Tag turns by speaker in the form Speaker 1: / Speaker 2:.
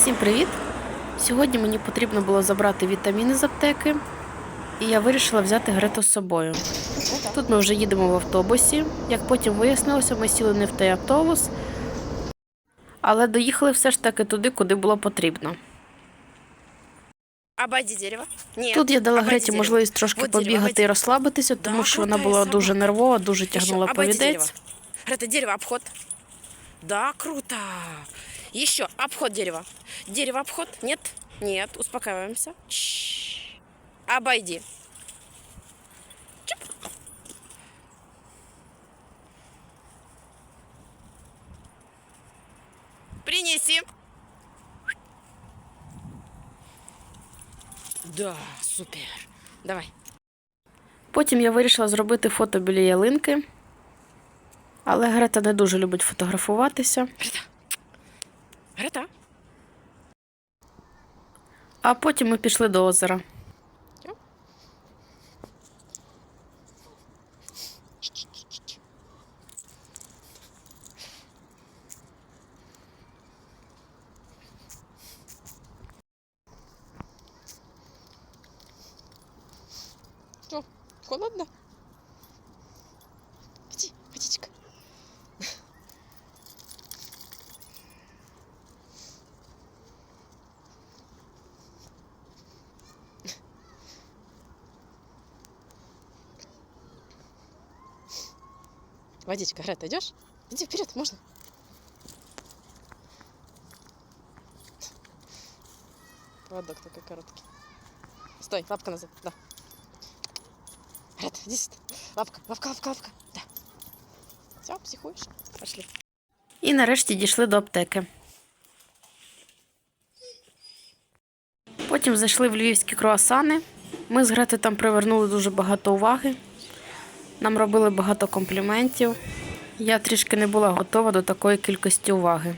Speaker 1: Всім привіт! Сьогодні мені потрібно було забрати вітаміни з аптеки, і я вирішила взяти Грету з собою. Тут ми вже їдемо в автобусі. Як потім вияснилося, ми сіли не в той автобус, але доїхали все ж таки туди, куди було потрібно.
Speaker 2: Обойди дерево. Нет.
Speaker 1: Тут я дала Греті можливість трошки побігати і розслабитися, тому що вона була дуже нервова, дуже тягнула повідець.
Speaker 2: Это дерево, обход. Да, круто. Еще, обход дерева. Дерево, обход. Нет? Нет, успокаиваемся. Чш. Обойди. Чип. Принеси. Да, супер. Давай.
Speaker 1: Потім я вирішила зробити фото біля ялинки, але Грета не дуже любить фотографуватися.
Speaker 2: Грета.
Speaker 1: А потім ми пішли до озера.
Speaker 2: Что, холодно? Иди, водичка. Водичка, Грета, идешь? Иди вперед, можно. Поводок такой короткий. Стой, лапка назад, да. Грета, иди сюда. Лапка, лапка, лапка, лапка. Да. Все, психуешь? Пошли.
Speaker 1: І нарешті дійшли до аптеки. Потім зайшли в львівські круасани. Ми з Гретою там привернули дуже багато уваги. Нам робили багато компліментів. Я трішки не була готова до такої кількості уваги.